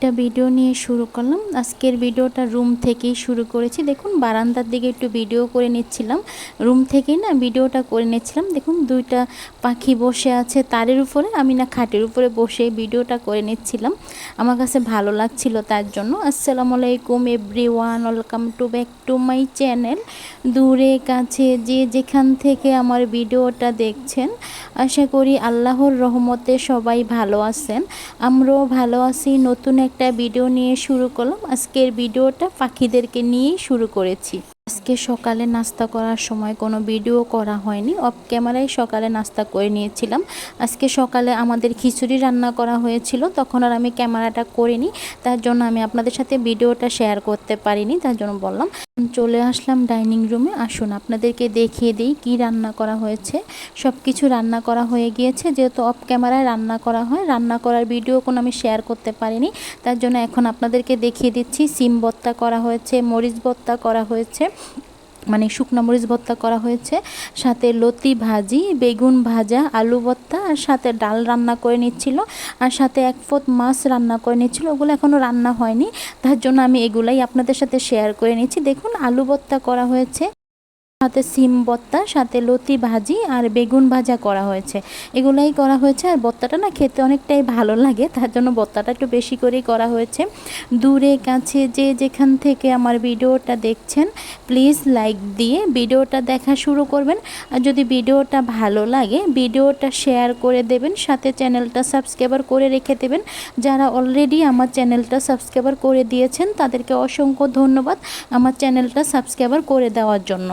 একটা ভিডিও নিয়ে শুরু করলাম। আজকের ভিডিওটা রুম থেকেই শুরু করেছি। দেখুন, বারান্দার দিকে একটু ভিডিও করে নিচ্ছিলাম। রুম থেকেই না ভিডিওটা করে নিচ্ছিলাম। দেখুন, দুইটা পাখি বসে আছে তারের উপরে। আমি না খাটের উপরে বসে ভিডিওটা করে নিচ্ছিলাম। আমার কাছে ভালো লাগছিল তার জন্য। আসসালামু আলাইকুম everyone welcome to back to my channel দূরে, কাছে, যে যেখান থেকে আমার ভিডিওটা দেখছেন, আশা করি আল্লাহর রহমতে সবাই ভালো আছেন। আমরাও ভালো আছি। নতুন একটা ভিডিও নিয়ে শুরু করলাম। আজকের ভিডিওটা পাখিদেরকে নিয়েই শুরু করেছি। আজকে সকালে নাস্তা করার সময় কোনো ভিডিও করা হয়নি। অফ ক্যামেরায় সকালে নাস্তা করে নিয়েছিলাম। আজকে সকালে আমাদের খিচুড়ি রান্না করা হয়েছিল। তখন আর আমি ক্যামেরাটা করিনি। তার জন্য আমি আপনাদের সাথে ভিডিওটা শেয়ার করতে পারিনি। তার জন্য বললাম চলে আসলাম ডাইনিং রুমে। আসুন, আপনাদেরকে দেখিয়ে দিই কি রান্না করা হয়েছে। সব কিছু রান্না করা হয়ে গিয়েছে। যেহেতু অফ ক্যামেরায় রান্না করা হয়, রান্না করার ভিডিও কোনো আমি শেয়ার করতে পারিনি। তার জন্য এখন আপনাদেরকে দেখিয়ে দিচ্ছি, সিম বত্তা করা হয়েছে, মরিচ বত্তা করা হয়েছে। মানে শুকনো মরিচ ভর্তা করা হয়েছে, সাথে লতি ভাজি, বেগুন ভাজা, আলু ভর্তা, আর সাথে ডাল রান্না করে নিচ্ছিল, আর সাথে এক ফোত মাছ রান্না করে নিচ্ছিল, ওগুলো এখনও রান্না হয়নি, তার জন্য আমি এগুলাই আপনাদের সাথে শেয়ার করে নিচ্ছি। দেখুন, আলু ভর্তা করা হয়েছে। সাথে সিম বত্তা, সাথে লতি ভাজি আর বেগুন ভাজা করা হয়েছে। এগুলাই করা হয়েছে আর বত্তাটা না খেতে অনেকটাই ভালো লাগে, তার জন্য বত্তাটা একটু বেশি করেই করা হয়েছে। দূরে কাছে যে যেখান থেকে আমার ভিডিওটা দেখছেন, প্লিজ লাইক দিয়ে ভিডিওটা দেখা শুরু করবেন। আর যদি ভিডিওটা ভালো লাগে, ভিডিওটা শেয়ার করে দেবেন, সাথে চ্যানেলটা সাবস্ক্রাইবার করে রেখে দেবেন। যারা অলরেডি আমার চ্যানেলটা সাবস্ক্রাইবার করে দিয়েছেন, তাদেরকে অসংখ্য ধন্যবাদ আমার চ্যানেলটা সাবস্ক্রাইবার করে দেওয়ার জন্য।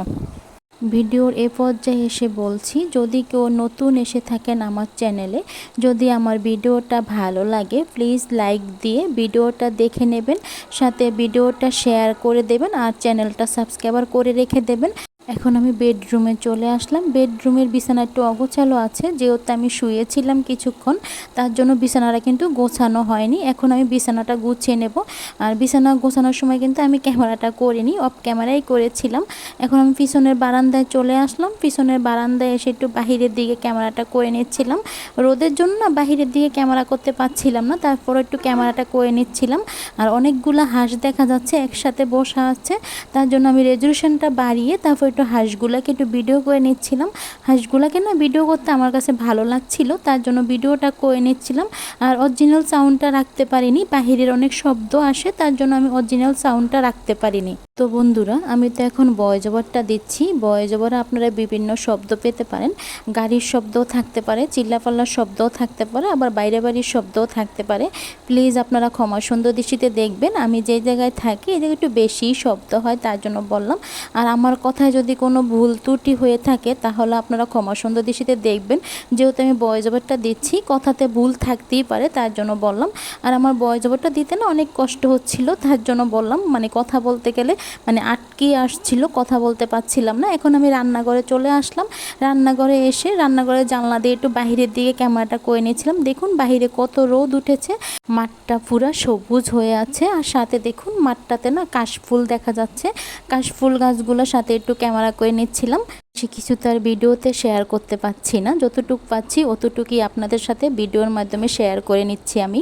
ভিডিওর এ পর্যায়ে এসে বলছি, যদি কেউ নতুন এসে থাকেন আমার চ্যানেলে, যদি আমার ভিডিওটা ভালো লাগে প্লিজ লাইক দিয়ে ভিডিওটা দেখে নেবেন, সাথে ভিডিওটা শেয়ার করে দেবেন, আর চ্যানেলটা সাবস্ক্রাইবার করে রেখে দেবেন। এখন আমি বেডরুমে চলে আসলাম। বেডরুমের বিছানা একটু অগোছালো আছে, যেহেতু আমি শুয়েছিলাম কিছুক্ষণ, তার জন্য বিছানাটা কিন্তু গোছানো হয়নি। এখন আমি বিছানাটা গুছিয়ে নেব। আর বিছানা গোছানোর সময় কিন্তু আমি ক্যামেরাটা করিনি অফ ক্যামেরাই করেছিলাম। এখন আমি পিছনের বারান্দায় চলে আসলাম। পিছনের বারান্দায় এসে একটু বাহিরের দিকে ক্যামেরাটা করে নিচ্ছিলাম। রোদের জন্য না বাহিরের দিকে ক্যামেরা করতে পারছিলাম না তারপর একটু ক্যামেরাটা করে নিচ্ছিলাম। আর অনেকগুলো হাঁস দেখা যাচ্ছে একসাথে বসা আছে, তার জন্য আমি রেজুলেশনটা বাড়িয়ে তারপর একটু হাঁসগুলাকে একটু ভিডিও করে নিচ্ছিলাম। হাঁসগুলাকে না ভিডিও করতে আমার কাছে ভালো লাগছিল, তার জন্য ভিডিওটা করে নিচ্ছিলাম। আর অরিজিনাল সাউন্ডটা রাখতে পারিনি বাহিরের অনেক শব্দ আসে, তার জন্য আমি অরিজিনাল সাউন্ডটা রাখতে পারিনি। তো বন্ধুরা, আমি তো এখন বয় জবরটা দিচ্ছি। বয় জবরে আপনারা বিভিন্ন শব্দ পেতে পারেন। গাড়ির শব্দও থাকতে পারে চিল্লাপাল্লার শব্দও থাকতে পারে, আবার বাইরে বাড়ির শব্দও থাকতে পারে। প্লিজ আপনারা ক্ষমা সুন্দর দৃষ্টিতে দেখবেন। আমি যে জায়গায় থাকি, এই জায়গায় একটু বেশি শব্দ হয়, তার জন্য বললাম। আর আমার কথায় যদি কোনো ভুল ত্রুটি হয়ে থাকে, তাহলে আপনারা ক্ষমা সুন্দর দৃষ্টিতে দেখবেন। যেহেতু আমি বয় জবরটা দিচ্ছি, কথাতে ভুল থাকতেই পারে, তার জন্য বললাম। আর আমার বয় জবরটা দিতে না অনেক কষ্ট হচ্ছিল, তার জন্য বললাম। মানে কথা বলতে গেলে মানে আটকে আসছিল, কথা বলতে পারছিলাম না। এখন আমি রান্নাঘরে চলে আসলাম। রান্নাঘরে এসে রান্নাঘরে জানলা দিয়ে একটু বাহিরের দিকে ক্যামেরাটা করে নিয়েছিলাম। দেখুন বাহিরে কত রোদ উঠেছে। মাঠটা পুরা সবুজ হয়ে আছে। আর সাথে দেখুন মাঠটাতে না কাশফুল দেখা যাচ্ছে। কাশফুল গাছগুলোর সাথে একটু ক্যামেরা করে নিচ্ছিলাম। সে কিছু তার ভিডিওতে শেয়ার করতে পারছি না। যতটুকু পাচ্ছি অতটুকুই আপনাদের সাথে ভিডিওর মাধ্যমে শেয়ার করে নিচ্ছি আমি।